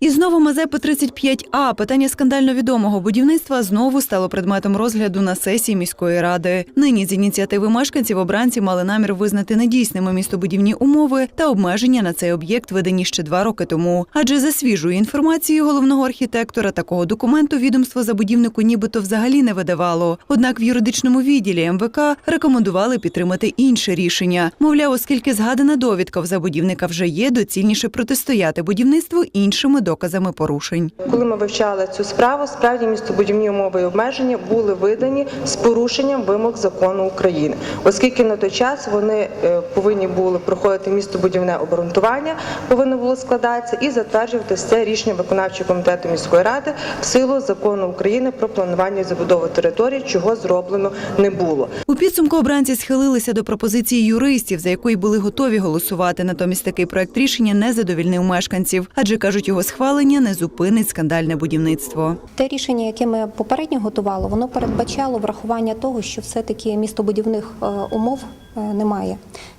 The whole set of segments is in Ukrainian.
І знову Мазепи 35А. Питання скандально відомого будівництва знову стало предметом розгляду на сесії міської ради. Нині з ініціативи мешканців обранці мали намір визнати недійсними містобудівні умови та обмеження на цей об'єкт видані ще два роки тому. Адже за свіжою інформацією головного архітектора такого документу відомство забудівнику нібито взагалі не видавало. Однак в юридичному відділі МВК рекомендували підтримати інше рішення. Мовляв, оскільки згадана довідка в забудівника вже є, доцільніше протистояти будівництву іншими доказами порушень. Коли ми вивчали цю справу, справді містобудівні умови і обмеження були видані з порушенням вимог закону України, оскільки на той час вони е, повинні були проходити містобудівне обґрунтування, повинно було складатися і затверджуватися це рішення виконавчого комітету міської ради в силу закону України про планування і забудову території, чого зроблено не було. У підсумку обранці схилилися до пропозиції юристів, за якої були готові голосувати. Натомість такий проект рішення не задовільнив мешканців, адже кажуть, його схвалення не зупинить скандальне будівництво. Те рішення, яке ми попередньо готували, воно передбачало врахування того, що все-таки містобудівних е, умов е, немає.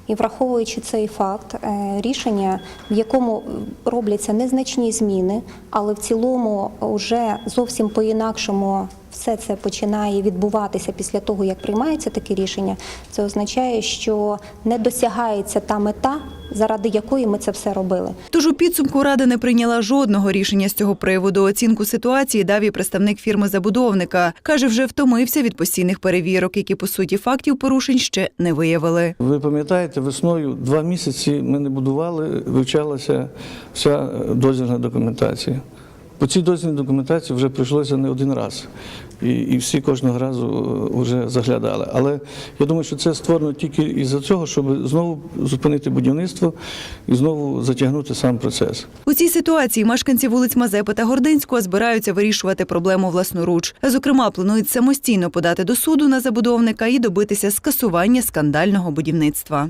І враховуючи цей факт, е, рішення, в якому робляться незначні зміни, але в цілому вже зовсім по-інакшому все це починає відбуватися після того, як приймається таке рішення, це означає, що не досягається та мета, заради якої ми це все робили. Тож у підсумку рада не прийняла жодного рішення з цього приводу. Оцінку ситуації дав і представник фірми забудовника. каже, вже втомився від постійних перевірок, які по суті фактів порушень ще не виявили. Ви пам'ятаєте, весною два місяці ми не будували, вивчалася вся дозвільна документація. По цій дозвільній документації вже прийшлося не один раз. І, і всі кожного разу вже заглядали. Але я думаю, що це створено тільки із-за цього, щоб знову зупинити будівництво і знову затягнути сам процес. У цій ситуації мешканці вулиць Мазепи та Гординського збираються вирішувати проблему власноруч. Зокрема, планують самостійно подати до суду на забудовника і добитися скасування скандального будівництва.